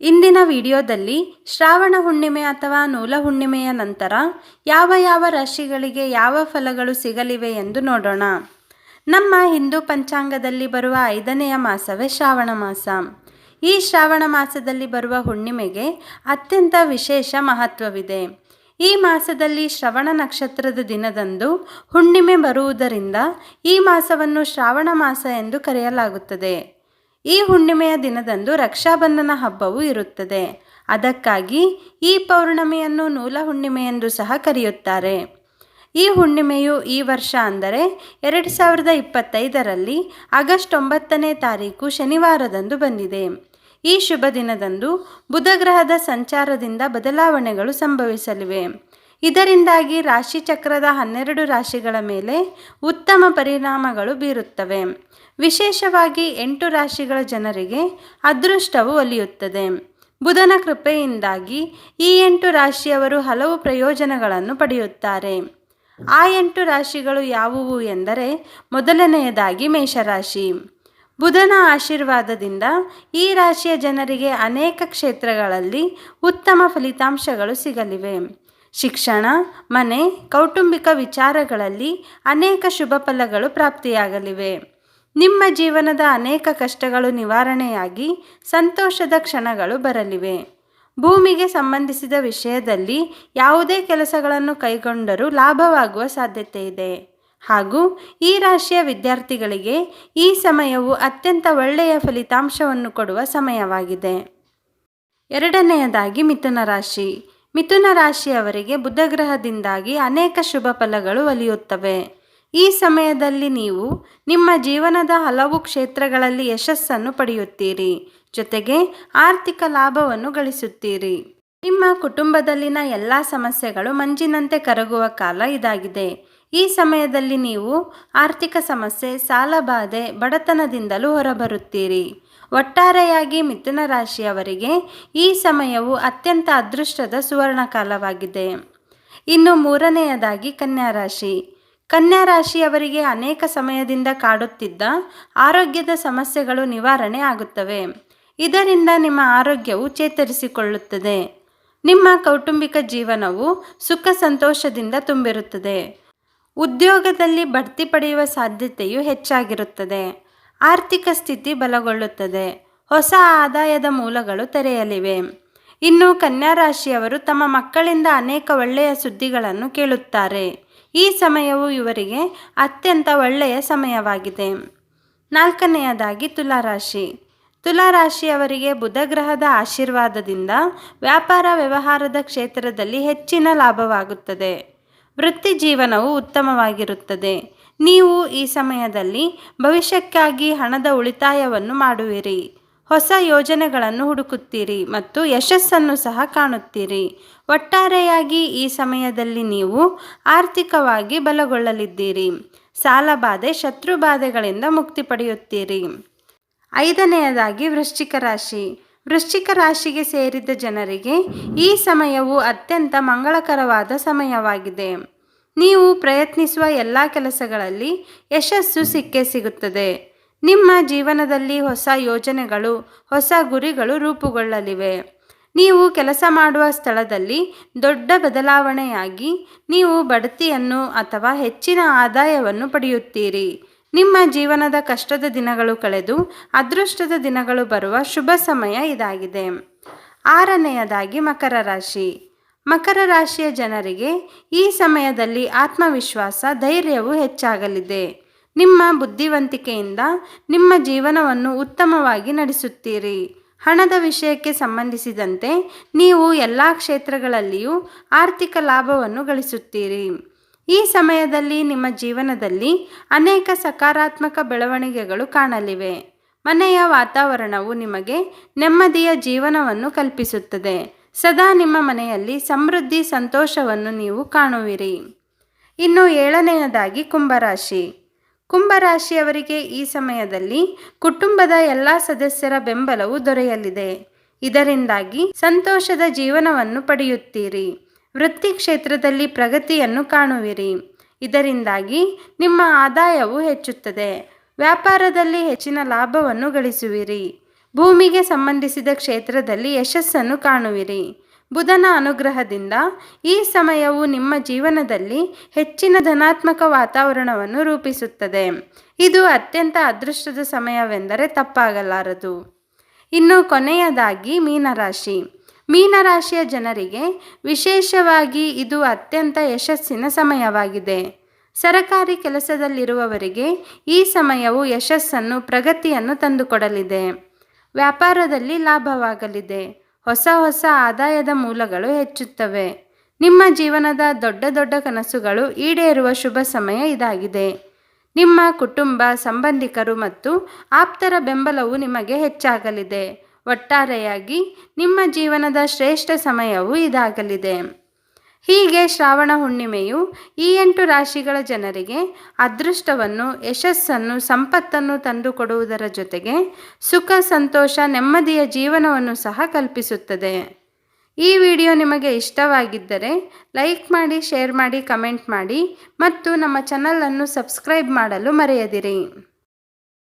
ಇಂದಿನ ವಿಡಿಯೋದಲ್ಲಿ ಶ್ರಾವಣ ಹುಣ್ಣಿಮೆ ಅಥವಾ ನೂಲ ಹುಣ್ಣಿಮೆಯ ನಂತರ ಯಾವ ಯಾವ ರಾಶಿಗಳಿಗೆ ಯಾವ ಫಲಗಳು ಸಿಗಲಿವೆ ಎಂದು ನೋಡೋಣ. ನಮ್ಮ ಹಿಂದೂ ಪಂಚಾಂಗದಲ್ಲಿ ಬರುವ ಐದನೆಯ ಮಾಸವೇ ಶ್ರಾವಣ ಮಾಸ. ಈ ಶ್ರಾವಣ ಮಾಸದಲ್ಲಿ ಬರುವ ಹುಣ್ಣಿಮೆಗೆ ಅತ್ಯಂತ ವಿಶೇಷ ಮಹತ್ವವಿದೆ. ಈ ಮಾಸದಲ್ಲಿ ಶ್ರವಣ ನಕ್ಷತ್ರದ ದಿನದಂದು ಹುಣ್ಣಿಮೆ ಬರುವುದರಿಂದ ಈ ಮಾಸವನ್ನು ಶ್ರಾವಣ ಮಾಸ ಎಂದು ಕರೆಯಲಾಗುತ್ತದೆ. ಈ ಹುಣ್ಣಿಮೆಯ ದಿನದಂದು ರಕ್ಷಾಬಂಧನ ಹಬ್ಬವು ಇರುತ್ತದೆ. ಅದಕ್ಕಾಗಿ ಈ ಪೌರ್ಣಮಿಯನ್ನು ನೂಲ ಹುಣ್ಣಿಮೆ ಎಂದು ಸಹ ಕರೆಯುತ್ತಾರೆ. ಈ ಹುಣ್ಣಿಮೆಯು ಈ ವರ್ಷ ಅಂದರೆ ಎರಡು ಸಾವಿರದ ಇಪ್ಪತ್ತೈದರಲ್ಲಿ ಆಗಸ್ಟ್ ಒಂಬತ್ತನೇ ತಾರೀಕು ಶನಿವಾರದಂದು ಬಂದಿದೆ. ಈ ಶುಭ ದಿನದಂದು ಬುಧಗ್ರಹದ ಸಂಚಾರದಿಂದ ಬದಲಾವಣೆಗಳು ಸಂಭವಿಸಲಿವೆ. ಇದರಿಂದಾಗಿ ರಾಶಿಚಕ್ರದ ಹನ್ನೆರಡು ರಾಶಿಗಳ ಮೇಲೆ ಉತ್ತಮ ಪರಿಣಾಮಗಳು ಬೀರುತ್ತವೆ. ವಿಶೇಷವಾಗಿ ಎಂಟು ರಾಶಿಗಳ ಜನರಿಗೆ ಅದೃಷ್ಟವು ಒಲಿಯುತ್ತದೆ. ಬುಧನ ಕೃಪೆಯಿಂದಾಗಿ ಈ ಎಂಟು ರಾಶಿಯವರು ಹಲವು ಪ್ರಯೋಜನಗಳನ್ನು ಪಡೆಯುತ್ತಾರೆ. ಆ ಎಂಟು ರಾಶಿಗಳು ಯಾವುವು ಎಂದರೆ ಮೊದಲನೆಯದಾಗಿ ಮೇಷರಾಶಿ. ಬುಧನ ಆಶೀರ್ವಾದದಿಂದ ಈ ರಾಶಿಯ ಜನರಿಗೆ ಅನೇಕ ಕ್ಷೇತ್ರಗಳಲ್ಲಿ ಉತ್ತಮ ಫಲಿತಾಂಶಗಳು ಸಿಗಲಿವೆ. ಶಿಕ್ಷಣ, ಮನೆ, ಕೌಟುಂಬಿಕ ವಿಚಾರಗಳಲ್ಲಿ ಅನೇಕ ಶುಭ ಫಲಗಳು ಪ್ರಾಪ್ತಿಯಾಗಲಿವೆ. ನಿಮ್ಮ ಜೀವನದ ಅನೇಕ ಕಷ್ಟಗಳು ನಿವಾರಣೆಯಾಗಿ ಸಂತೋಷದ ಕ್ಷಣಗಳು ಬರಲಿವೆ. ಭೂಮಿಗೆ ಸಂಬಂಧಿಸಿದ ವಿಷಯದಲ್ಲಿ ಯಾವುದೇ ಕೆಲಸಗಳನ್ನು ಕೈಗೊಂಡರೂ ಲಾಭವಾಗುವ ಸಾಧ್ಯತೆ ಇದೆ. ಹಾಗೂ ಈ ರಾಶಿಯ ವಿದ್ಯಾರ್ಥಿಗಳಿಗೆ ಈ ಸಮಯವು ಅತ್ಯಂತ ಒಳ್ಳೆಯ ಫಲಿತಾಂಶವನ್ನು ಕೊಡುವ ಸಮಯವಾಗಿದೆ. ಎರಡನೆಯದಾಗಿ ಮಿಥುನ ರಾಶಿ. ಮಿಥುನ ರಾಶಿಯವರಿಗೆ ಬುಧಗ್ರಹದಿಂದಾಗಿ ಅನೇಕ ಶುಭ ಫಲಗಳು ಒಲಿಯುತ್ತವೆ. ಈ ಸಮಯದಲ್ಲಿ ನೀವು ನಿಮ್ಮ ಜೀವನದ ಹಲವು ಕ್ಷೇತ್ರಗಳಲ್ಲಿ ಯಶಸ್ಸನ್ನು ಪಡೆಯುತ್ತೀರಿ. ಜೊತೆಗೆ ಆರ್ಥಿಕ ಲಾಭವನ್ನು ಗಳಿಸುತ್ತೀರಿ. ನಿಮ್ಮ ಕುಟುಂಬದಲ್ಲಿನ ಎಲ್ಲ ಸಮಸ್ಯೆಗಳು ಮಂಜಿನಂತೆ ಕರಗುವ ಕಾಲ ಇದಾಗಿದೆ. ಈ ಸಮಯದಲ್ಲಿ ನೀವು ಆರ್ಥಿಕ ಸಮಸ್ಯೆ, ಸಾಲಬಾಧೆ, ಬಡತನದಿಂದಲೂ ಹೊರಬರುತ್ತೀರಿ. ಒಟ್ಟಾರೆಯಾಗಿ ಮಿಥುನ ರಾಶಿಯವರಿಗೆ ಈ ಸಮಯವು ಅತ್ಯಂತ ಅದೃಷ್ಟದ ಸುವರ್ಣ ಕಾಲವಾಗಿದೆ ಇನ್ನು ಮೂರನೆಯದಾಗಿ ಕನ್ಯಾ ರಾಶಿ. ಕನ್ಯಾ ರಾಶಿಯವರಿಗೆ ಅನೇಕ ಸಮಯದಿಂದ ಕಾಡುತ್ತಿದ್ದ ಆರೋಗ್ಯದ ಸಮಸ್ಯೆಗಳು ನಿವಾರಣೆ ಆಗುತ್ತವೆ. ಇದರಿಂದ ನಿಮ್ಮ ಆರೋಗ್ಯವು ಚೇತರಿಸಿಕೊಳ್ಳುತ್ತದೆ. ನಿಮ್ಮ ಕೌಟುಂಬಿಕ ಜೀವನವು ಸುಖ ಸಂತೋಷದಿಂದ ತುಂಬಿರುತ್ತದೆ. ಉದ್ಯೋಗದಲ್ಲಿ ಬಡ್ತಿ ಪಡೆಯುವ ಸಾಧ್ಯತೆಯು ಹೆಚ್ಚಾಗಿರುತ್ತದೆ. ಆರ್ಥಿಕ ಸ್ಥಿತಿ ಬಲಗೊಳ್ಳುತ್ತದೆ. ಹೊಸ ಆದಾಯದ ಮೂಲಗಳು ತೆರೆಯಲಿವೆ. ಇನ್ನು ಕನ್ಯಾ ರಾಶಿಯವರು ತಮ್ಮ ಮಕ್ಕಳಿಂದ ಅನೇಕ ಒಳ್ಳೆಯ ಸುದ್ದಿಗಳನ್ನು ಕೇಳುತ್ತಾರೆ. ಈ ಸಮಯವು ಇವರಿಗೆ ಅತ್ಯಂತ ಒಳ್ಳೆಯ ಸಮಯವಾಗಿದೆ. ನಾಲ್ಕನೆಯದಾಗಿ ತುಲಾರಾಶಿ. ತುಲಾರಾಶಿಯವರಿಗೆ ಬುಧಗ್ರಹದ ಆಶೀರ್ವಾದದಿಂದ ವ್ಯಾಪಾರ ವ್ಯವಹಾರದ ಕ್ಷೇತ್ರದಲ್ಲಿ ಹೆಚ್ಚಿನ ಲಾಭವಾಗುತ್ತದೆ. ವೃತ್ತಿ ಜೀವನವು ಉತ್ತಮವಾಗಿರುತ್ತದೆ. ನೀವು ಈ ಸಮಯದಲ್ಲಿ ಭವಿಷ್ಯಕ್ಕಾಗಿ ಹಣದ ಉಳಿತಾಯವನ್ನು ಮಾಡುವಿರಿ. ಹೊಸ ಯೋಜನೆಗಳನ್ನು ಹುಡುಕುತ್ತೀರಿ ಮತ್ತು ಯಶಸ್ಸನ್ನು ಸಹ ಕಾಣುತ್ತೀರಿ. ಒಟ್ಟಾರೆಯಾಗಿ ಈ ಸಮಯದಲ್ಲಿ ನೀವು ಆರ್ಥಿಕವಾಗಿ ಬಲಗೊಳ್ಳಲಿದ್ದೀರಿ. ಸಾಲಬಾಧೆ ಶತ್ರುಬಾಧೆಗಳಿಂದ ಮುಕ್ತಿ ಪಡೆಯುತ್ತೀರಿ. ಐದನೆಯದಾಗಿ ವೃಶ್ಚಿಕ ರಾಶಿ. ವೃಶ್ಚಿಕ ರಾಶಿಗೆ ಸೇರಿದ ಜನರಿಗೆ ಈ ಸಮಯವು ಅತ್ಯಂತ ಮಂಗಳಕರವಾದ ಸಮಯವಾಗಿದೆ. ನೀವು ಪ್ರಯತ್ನಿಸುವ ಎಲ್ಲ ಕೆಲಸಗಳಲ್ಲಿ ಯಶಸ್ಸು ಸಿಕ್ಕೇ ಸಿಗುತ್ತದೆ. ನಿಮ್ಮ ಜೀವನದಲ್ಲಿ ಹೊಸ ಯೋಜನೆಗಳು, ಹೊಸ ಗುರಿಗಳು ರೂಪುಗೊಳ್ಳಲಿವೆ. ನೀವು ಕೆಲಸ ಮಾಡುವ ಸ್ಥಳದಲ್ಲಿ ದೊಡ್ಡ ಬದಲಾವಣೆಯಾಗಿ ನೀವು ಬಡ್ತಿಯನ್ನು ಅಥವಾ ಹೆಚ್ಚಿನ ಆದಾಯವನ್ನು ಪಡೆಯುತ್ತೀರಿ. ನಿಮ್ಮ ಜೀವನದ ಕಷ್ಟದ ದಿನಗಳು ಕಳೆದು ಅದೃಷ್ಟದ ದಿನಗಳು ಬರುವ ಶುಭ ಸಮಯ ಇದಾಗಿದೆ. ಆರನೆಯದಾಗಿ ಮಕರ ರಾಶಿ. ಮಕರ ರಾಶಿಯ ಜನರಿಗೆ ಈ ಸಮಯದಲ್ಲಿ ಆತ್ಮವಿಶ್ವಾಸ, ಧೈರ್ಯವು ಹೆಚ್ಚಾಗಲಿದೆ. ನಿಮ್ಮ ಬುದ್ಧಿವಂತಿಕೆಯಿಂದ ನಿಮ್ಮ ಜೀವನವನ್ನು ಉತ್ತಮವಾಗಿ ನಡೆಸುತ್ತೀರಿ. ಹಣದ ವಿಷಯಕ್ಕೆ ಸಂಬಂಧಿಸಿದಂತೆ ನೀವು ಎಲ್ಲ ಕ್ಷೇತ್ರಗಳಲ್ಲಿಯೂ ಆರ್ಥಿಕ ಲಾಭವನ್ನು ಗಳಿಸುತ್ತೀರಿ. ಈ ಸಮಯದಲ್ಲಿ ನಿಮ್ಮ ಜೀವನದಲ್ಲಿ ಅನೇಕ ಸಕಾರಾತ್ಮಕ ಬೆಳವಣಿಗೆಗಳು ಕಾಣಲಿವೆ. ಮನೆಯ ವಾತಾವರಣವು ನಿಮಗೆ ನೆಮ್ಮದಿಯ ಜೀವನವನ್ನು ಕಲ್ಪಿಸುತ್ತದೆ. ಸದಾ ನಿಮ್ಮ ಮನೆಯಲ್ಲಿ ಸಮೃದ್ಧಿ ಸಂತೋಷವನ್ನು ನೀವು ಕಾಣುವಿರಿ. ಇನ್ನು ಏಳನೆಯದಾಗಿ ಕುಂಭರಾಶಿ. ಕುಂಭರಾಶಿಯವರಿಗೆ ಈ ಸಮಯದಲ್ಲಿ ಕುಟುಂಬದ ಎಲ್ಲ ಸದಸ್ಯರ ಬೆಂಬಲವು ದೊರೆಯಲಿದೆ. ಇದರಿಂದಾಗಿ ಸಂತೋಷದ ಜೀವನವನ್ನು ಪಡೆಯುತ್ತೀರಿ. ವೃತ್ತಿ ಕ್ಷೇತ್ರದಲ್ಲಿ ಪ್ರಗತಿಯನ್ನು ಕಾಣುವಿರಿ. ಇದರಿಂದಾಗಿ ನಿಮ್ಮ ಆದಾಯವು ಹೆಚ್ಚುತ್ತದೆ. ವ್ಯಾಪಾರದಲ್ಲಿ ಹೆಚ್ಚಿನ ಲಾಭವನ್ನು ಗಳಿಸುವಿರಿ. ಭೂಮಿಗೆ ಸಂಬಂಧಿಸಿದ ಕ್ಷೇತ್ರದಲ್ಲಿ ಯಶಸ್ಸನ್ನು ಕಾಣುವಿರಿ. ಬುಧನ ಅನುಗ್ರಹದಿಂದ ಈ ಸಮಯವು ನಿಮ್ಮ ಜೀವನದಲ್ಲಿ ಹೆಚ್ಚಿನ ಧನಾತ್ಮಕ ವಾತಾವರಣವನ್ನು ರೂಪಿಸುತ್ತದೆ. ಇದು ಅತ್ಯಂತ ಅದೃಷ್ಟದ ಸಮಯವೆಂದರೆ ತಪ್ಪಾಗಲಾರದು. ಇನ್ನು ಕೊನೆಯದಾಗಿ ಮೀನರಾಶಿ. ಮೀನರಾಶಿಯ ಜನರಿಗೆ ವಿಶೇಷವಾಗಿ ಇದು ಅತ್ಯಂತ ಯಶಸ್ಸಿನ ಸಮಯವಾಗಿದೆ. ಸರಕಾರಿ ಕೆಲಸದಲ್ಲಿರುವವರಿಗೆ ಈ ಸಮಯವು ಯಶಸ್ಸನ್ನು, ಪ್ರಗತಿಯನ್ನು ತಂದುಕೊಡಲಿದೆ. ವ್ಯಾಪಾರದಲ್ಲಿ ಲಾಭವಾಗಲಿದೆ. ಹೊಸ ಹೊಸ ಆದಾಯದ ಮೂಲಗಳು ಹೆಚ್ಚುತ್ತವೆ. ನಿಮ್ಮ ಜೀವನದ ದೊಡ್ಡ ದೊಡ್ಡ ಕನಸುಗಳು ಈಡೇರುವ ಶುಭ ಸಮಯ ಇದಾಗಿದೆ. ನಿಮ್ಮ ಕುಟುಂಬ, ಸಂಬಂಧಿಕರು ಮತ್ತು ಆಪ್ತರ ಬೆಂಬಲವು ನಿಮಗೆ ಹೆಚ್ಚಾಗಲಿದೆ. ಒಟ್ಟಾರೆಯಾಗಿ ನಿಮ್ಮ ಜೀವನದ ಶ್ರೇಷ್ಠ ಸಮಯವು ಇದಾಗಲಿದೆ. ಹೀಗೆ ಶ್ರಾವಣ ಹುಣ್ಣಿಮೆಯು ಈ ಎಂಟು ರಾಶಿಗಳ ಜನರಿಗೆ ಅದೃಷ್ಟವನ್ನು, ಯಶಸ್ಸನ್ನು, ಸಂಪತ್ತನ್ನು ತಂದುಕೊಡುವುದರ ಜೊತೆಗೆ ಸುಖ, ಸಂತೋಷ, ನೆಮ್ಮದಿಯ ಜೀವನವನ್ನು ಸಹ ಕಲ್ಪಿಸುತ್ತದೆ. ಈ ವಿಡಿಯೋ ನಿಮಗೆ ಇಷ್ಟವಾಗಿದ್ದರೆ ಲೈಕ್ ಮಾಡಿ, ಶೇರ್ ಮಾಡಿ, ಕಮೆಂಟ್ ಮಾಡಿ ಮತ್ತು ನಮ್ಮ ಚಾನಲನ್ನು ಸಬ್ಸ್ಕ್ರೈಬ್ ಮಾಡಲು ಮರೆಯದಿರಿ.